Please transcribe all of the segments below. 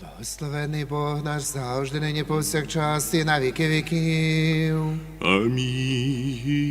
Благословений Бог наш завжди, нині повсякчас і на віки віків. Амінь.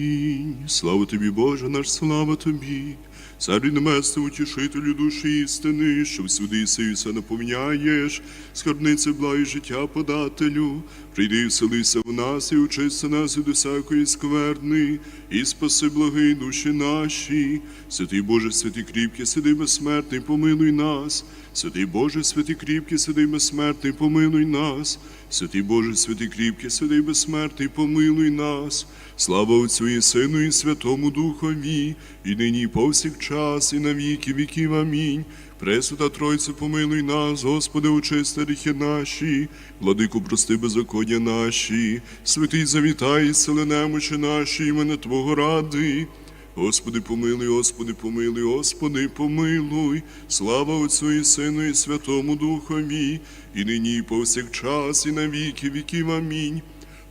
Слава тобі, Боже, наш слава тобі. Царі небесний, утішителю душі істини, що всюди сею все наповняєш, скарбниці і життя подателю. Прийди і вселися в нас і очисти нас від усякої скверни, і спаси благий душі наші. Святий Боже, святий кріпкий, сиди безсмертний, помилуй нас. Святий Боже, святий кріпкий, сиди безсмертний, помилуй нас. Святий Боже, святий кріпкий, святий безсмертний, помилуй нас. Слава Отцю і Сину, і Святому Духові, і нині, і повсякчас, і на віки віків. Амінь. Пресвята Тройце, помилуй нас, Господи, очисти гріхи наші, владику, прости беззаконня наші, святий завітай, сили немочі наші, імене Твого ради. Господи, помилуй, Господи, помилуй, Господи, помилуй, слава Отцю і Сину, і Святому Духові, і нині, і повсякчас, і на віки віків. Амінь.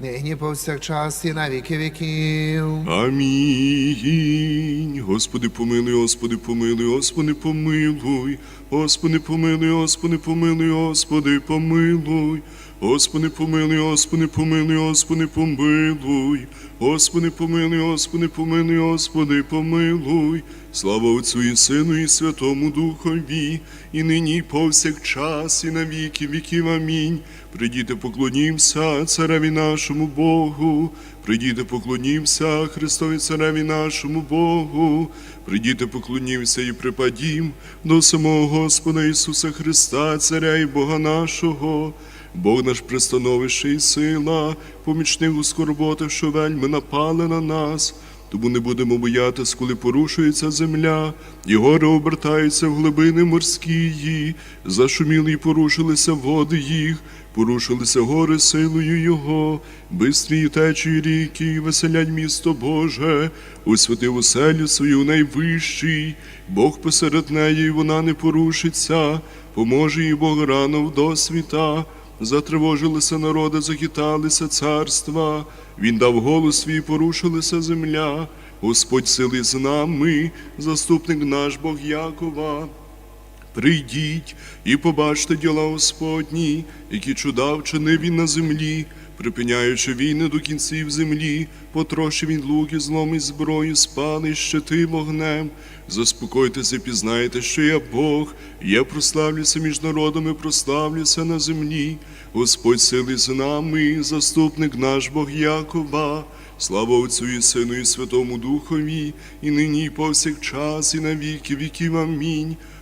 нині повсякчас, і на віки віків. Амінь. Господи, помилуй, Господи, помилуй, Господи, помилуй, Господи, помилуй, Господи, помилуй, Господи, помилуй. Господи, помилуй, Господи, помилуй, Господи, помилуй. Господи, помилуй, Господи, помилуй, Господи, помилуй. Слава Отцю і Сину, і Святому Духові, і нині, і повсякчас, і на віки віків. Амінь. Придіте, поклонімся цареві нашому Богу. Придіте, поклонімся Христові цареві нашому Богу. Придіте, поклонімся і припадім до самого Господа Ісуса Христа, Царя і Бога нашого. Бог наш пристановище і сила, помічник у скорботах, що вельми напали на нас. Тому не будемо боятись, коли порушується земля, і гори обертаються в глибини морські, зашуміли і порушилися води їх, порушилися гори силою Його, бистрі течії ріки, веселять місто Боже, усвятив оселю свою найвищий, Бог посеред неї, вона не порушиться, поможе їй Бог рано в досвіта. Затривожилися народи, захиталися царства. Він дав голос свій, порушилася земля. Господь сили з нами, заступник наш Бог Якова. Прийдіть і побачте діла Господні, які чуда вчинив він на землі, припиняючи війни до кінців землі, потрощив він луки, злом і зброю, спали щити вогнем. Заспокойтеся, пізнайте, що я Бог, я прославлюся між народами, прославлюся на землі. Господь сили з нами, заступник наш Бог Якова. Слава Отцю і Сину, і Святому Духові, і нині, і повсякчас, і на віки віків. Амінь.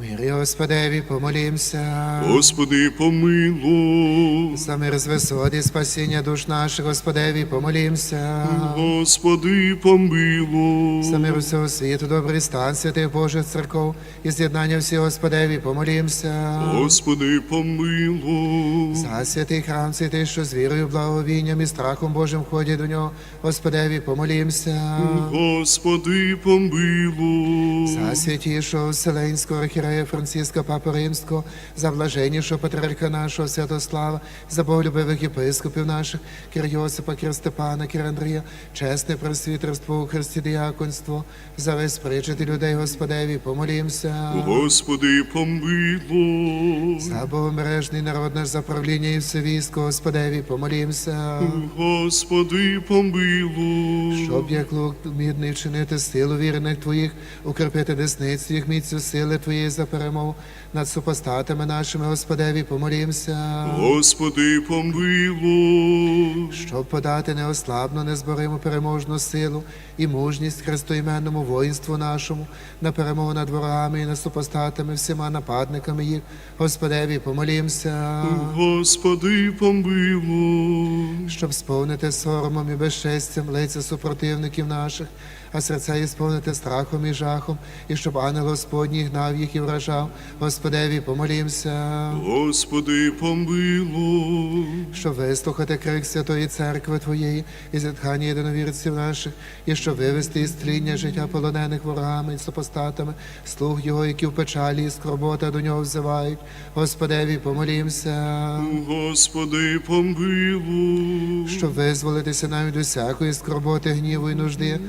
Мирі Господеві помолімся. Господи, помилуй. За мир з висот і спасіння душ наших, Господеві помолімся. Господи, помилуй. За мир усього світу, добрий стан святих Божих церков і з'єднання всіх Господеві помолімся. Господи, помилуй. За святий храм, святий, що з вірою, благовінням і страхом Божим входять до нього, Господеві помолімся. Господи, помилуй. За святішого Вселенського архірея Франциска Папи Римського, за блаженнішого патріарха нашого Святослава, за боголюбивих єпископів наших, Кир Йосипа, Кир Степана, Кир Андрія, чесне просвітерство у Христі діяконство, за весь причити людей Господеві, помолімся. Господи, помилуй. За богомережний народ наш за правління і все військо, Господеві, помолімся. Господи, помилуй. Щоб як лук мідний вчинити силу вірних твоїх, укріпити десницю їх міцю сили твоєї за перемогу над супостатами нашими, Господеві, помолімся. Господи, помилуй. Щоб подати неослабну, незбориму переможну силу і мужність христоіменному воїнству нашому на перемогу над ворогами і над супостатами, всіма нападниками їх, Господеві, помолімся. Господи, помилуй. щоб сповнити соромом і безчестям лиця супротивників наших, а серця їх сповнити страхом і жахом, і щоб ангел Господній гнав їх і вражав. Господеві, помолімся, Господи, помилуй. щоб вислухати крик Святої Церкви Твоєї і зітхання єдиновірців наших, і щоб вивести із тління життя полонених ворогами і супостатами, слуг Його, які в печалі і скорбота до нього взивають. Господеві, помолімся. Господи, помилуй. щоб визволитися навіть усякої скорботи, гніву і нужди.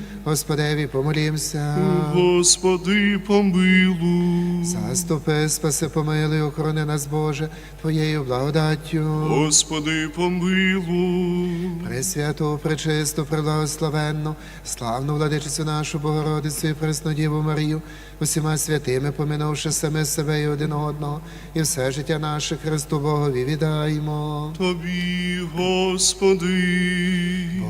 Господеві, помолімся. Господи, помилуй. Заступи, спаси, помилуй, охорони нас, Боже, Твоєю благодаттю. Господи, помилуй. Пресвяту, пречисту, преблагословенну, славну владичицю нашу Богородицю і Преснодіву Марію, усіма святими, помінувши саме себе і один одного, і все життя наше Христу Богові віддаємо. Тобі, Господи.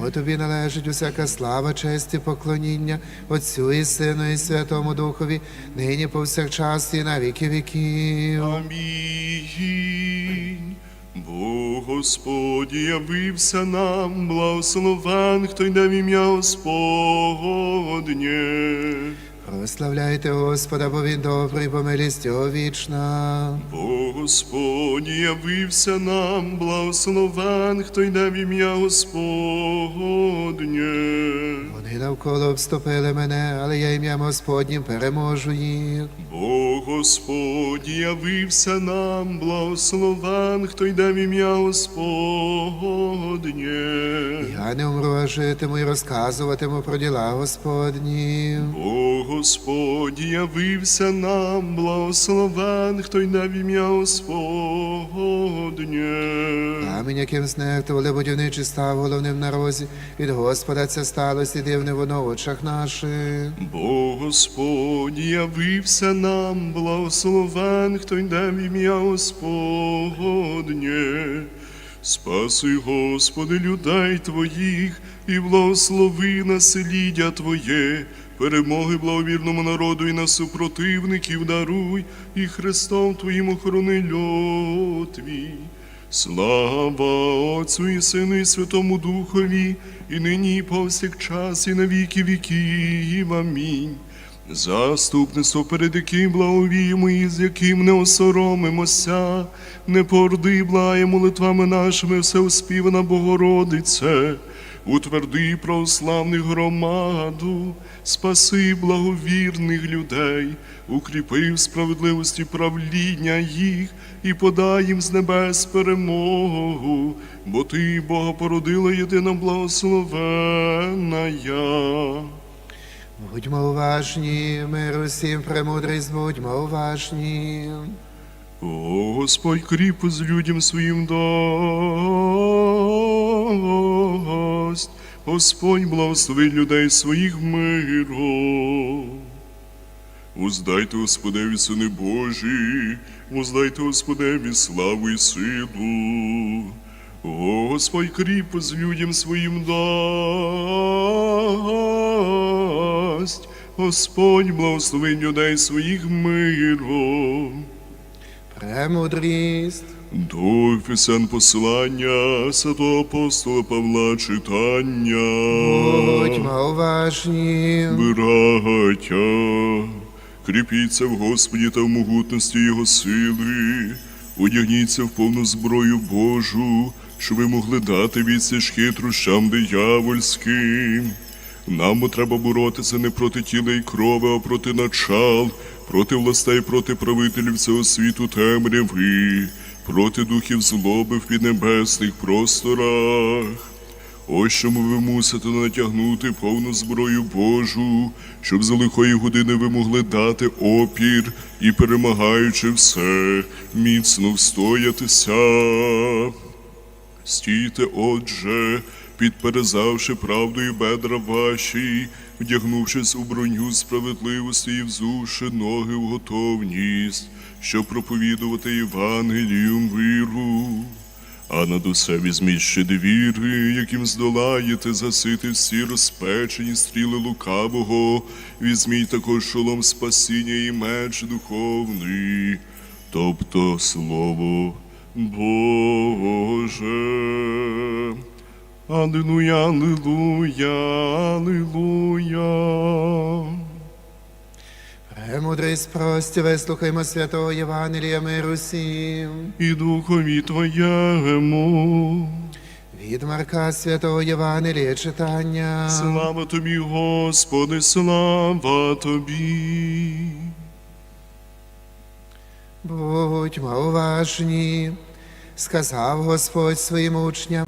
Бо тобі належить усяка слава, честь і поклоніння Отцю і Сину, і Святому Духові, нині повсякчас і на віки віків. Амінь. Бо Господь явився нам, благословен, хто йде в ім'я Господнє. Прославляйте Господа, бо Він добрий, бо милість Його вічна. Бо Господь явився нам, благословен, хто йде в ім'я Господнє. Вони навколо обступили мене, але я ім'ям Господнім переможу їх. Бо Господь явився нам, благословен, хто йде в ім'я Господнє. Я не умру, а житиму і розказуватиму про діла Господні. Бо Господь явився нам, благословен, хто йде в ім'я Господнє. Камінь, яким знехтували будівничі став головним на розі. Від Господа це сталося, дивне воно в очах наших. Бо Господь явився нам, благословен, хто йде в ім'я Господнє. Спаси, Господи, людей Твоїх, і благослови населіддя Твоє, перемоги благовірному народу і на супротивників даруй, і Христом Твоїм охорони Твій. Слава Отцю і Сину і Святому Духові, і нині, і повсякчас, і на віки віків. Амінь. Заступництво, перед яким благовіємо і з яким не осоромимося, не порди благає молитвами нашими всеуспівана Богородице, утверди православних громаду, спаси благовірних людей, укріпи в справедливості правління їх і подай їм з небес перемогу, бо ти, Бога, породила єдина благословенна. Будьмо уважні, мир усім, премудрість, будьмо уважні. О, Господь кріпость людям своїм дасть, Господь благослови людей своїх миром. Воздайте Господеві, сини Божі, воздайте Господеві славу і силу. Господь кріпость людям своїм дасть, Господь благослови людей своїх миром. Премудрість. До Ефесян посилання святого апостола Павла читання. Будьмо уважні. Браття, кріпіться в Господі та в могутності Його сили, одягніться в повну зброю Божу, щоб ви могли дати відсіч хитрощам диявольським. Нам треба боротися не проти тіла і крови, а проти начал, проти властей, проти правителів цього світу темряви, проти духів злоби в піднебесних просторах. Ось чому ви мусите натягнути повну зброю Божу, щоб за лихої години ви могли дати опір і, перемагаючи все, міцно встоятися. Стійте, отже, підперезавши правдою бедра ваші, вдягнувшись у броню справедливості і взувши ноги в готовність, щоб проповідувати Євангелію миру. А над усе візьміть ще віри, яким здолаєте засити всі розпечені стріли лукавого, візьміть також шолом спасіння і меч духовний, тобто слово Боже. Аллилуйя, аллилуйя, аллилуйя. Премудрість прості, вислухаймо святого Євангелія миру всім. І духові Твоєму. Від Марка святого Євангелія читання. Слава тобі, Господи, слава тобі. Будьмо уважні, сказав Господь своїм учням.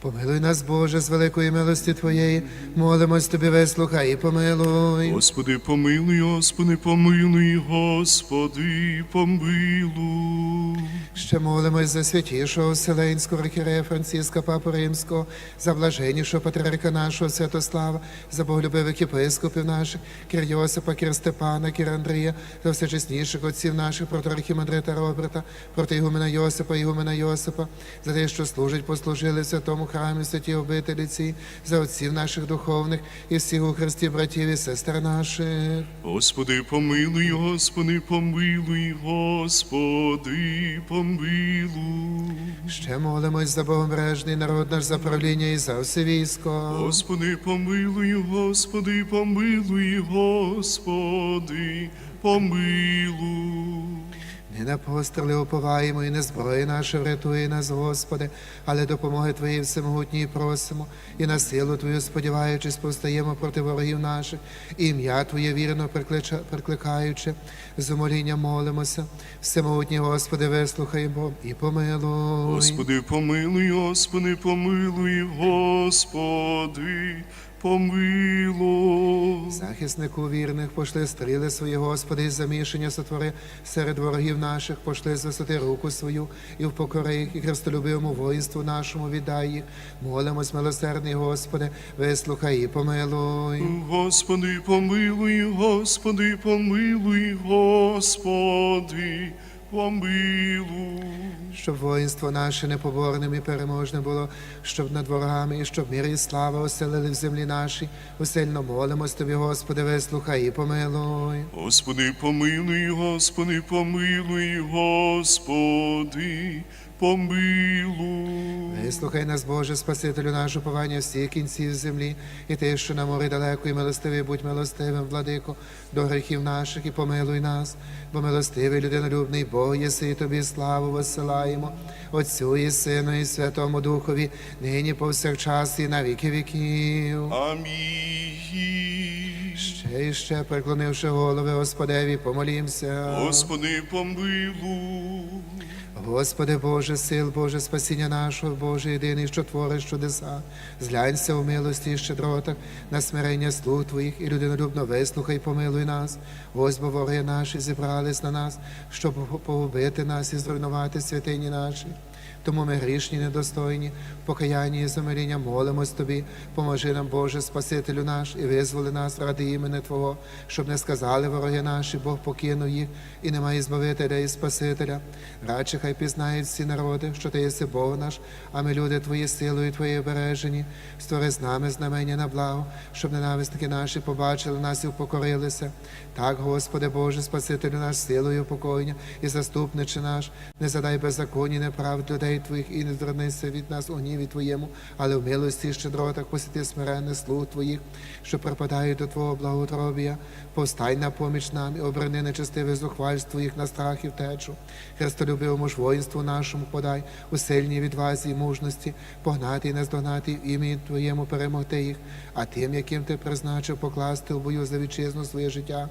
Помилуй нас, Боже, з великої милості Твоєї, молимось Тобі, вислухай і помилуй. Господи, помилуй, Господи, помилуй, Господи, помилуй. Ще молимось за святішого Вселенського архірея Франциска Папу Римського, за блаженнішого патріарха нашого Святослава, за боголюбивих єпископів наших, Кір Йосипа, Кір Степана, Кір Андрія, за всечесніших отців наших, проти архімандрита Роберта, проти Ігумена Йосипа, Ігумена Йосипа, за те, що служить, послужили святому храмі, в святій обителі за отців наших духовних і всіх у Христі братів і сестер наших. Господи, помилуй, Господи, помилуй, Господи, помилуй. Ще молимось за богомережний народ наш за правління і за все військо. Господи, помилуй, Господи, помилуй, Господи, помилуй. Не на постріли уповаємо і не зброї наша врятує нас, Господи, але допомоги Твоєї всемогутньої просимо, і на силу Твою, сподіваючись, повстаємо проти ворогів наших, і ім'я Твоє вірно прикликаючи, з умолінням молимося. Всемогутній Господи, вислухай Бог і помилуй. Господи, помилуй, Господи, помилуй, Господи, помилуй. Захиснику вірних, пошли стріли свої, Господи, і замішання сотвори серед ворогів наших, пошли з висоти руку свою, і впокори їх, і хрестолюбивому воїнству нашому віддай їх. Молимось, милосердний Господи, вислухай і помилуй. Господи, помилуй, Господи, помилуй, Господи, помилуй. Щоб воїнство наше непоборним і переможне було, щоб над ворогами, і щоб мир і слава оселили в землі нашій. Усильно молимось Тобі, Господи, вислухай і помилуй. Господи, помилуй, Господи, помилуй, Господи, помилуй. Вислухай нас, Боже, Спасителю наш, уповання всіх кінців землі, і ти, що на морі далеко, і милостивий, будь милостивим, владико, до гріхів наших, і помилуй нас, бо милостивий, людинолюбний Бог єси, і тобі славу висилаємо, Отцю і Сину, і Святому Духові, нині повсякчас, і на віки віків. Амінь. Ще і ще, преклонивши голови Господеві, помолімся. Господи, помилуй. Господи Боже, сил, Боже, спасіння нашого, Боже, єдиний, що твориш чудеса, зглянься у милості і щедротах на смирення слуг Твоїх і людинолюбно вислухай, помилуй нас. Ось бо вороги наші зібрались на нас, щоб погубити нас і зруйнувати святині наші. Тому ми грішні, недостойні, в покаянні і замиріння молимось Тобі, поможи нам, Боже, Спасителю наш, і визволи нас ради імени Твого, щоб не сказали вороги наші, Бог покинув їх, і немає збавителя і Спасителя. Радше хай пізнають всі народи, що Ти єси Бог наш, а ми люди Твої силою Твоєю бережені. Створи з нами знамення на благо, щоб ненависники наші побачили нас і впокорилися. Так, Господи Боже, Спасителю наш, силою покоєння і заступниче наш, не задай беззаконні неправд людей Твоїх і не звернися від нас у гніві Твоєму, але в милості і щедротах посіти смиренних слуг Твоїх, що припадають до Твого благоутробія. Повстань на поміч нам і оберни нечестиве зухвальство їх на страх і втечу. Христолюбивому ж воїнству нашому подай у сильній відвазі і мужності, погнати і наздогнати в ім'я Твоєму перемогти їх, а тим, яким ти призначив покласти у бою за вітчизну своє життя.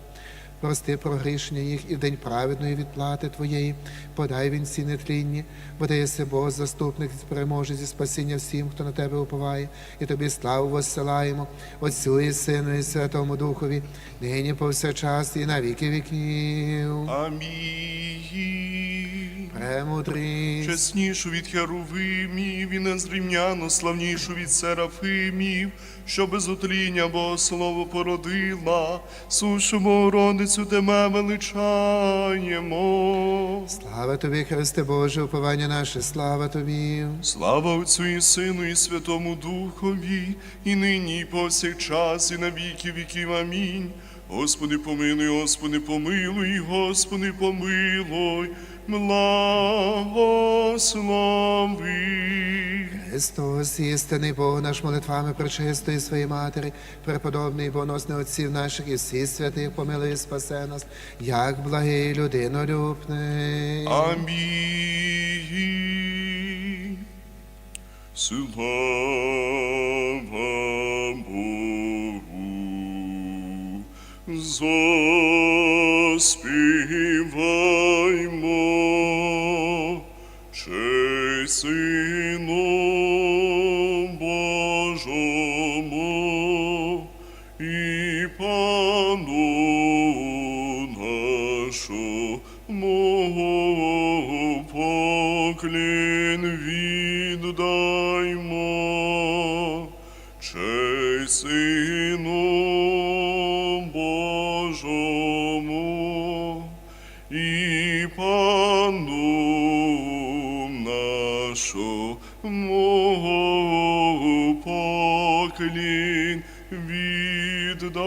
Прости прогрішення їх і в день праведної відплати Твоєї, подай він всі нетлінні, бо ти єси Бог, заступник переможе зі спасіння всім, хто на тебе уповає, і тобі славу воссилаємо, Отцю і Сину, і Святому Духові, нині повсякчас і на віки віків. Амінь. премудрість. Чеснішу від херувимів і незрівняно славнішу від серафимів, що без отління Богослово породила, сушу Богородицю тебе величаємо. Слава тобі, Христе Боже, уповання наше, слава тобі. Слава Отцю і Сину, і Святому Духові, і нині, і повсякчас, і на віки віків. Амінь. Господи, помилуй, Господи, помилуй, Господи, помилуй, благослови. Христос, істинний Бог наш молитвами пречистої своєї Матері, преподобний і боносний отців наших і всіх святих, помилуй спасе нас, як благий людинолюбний. Амінь. Слава Богу. Заспіваймо честь Сину нашому поклін віддаймо.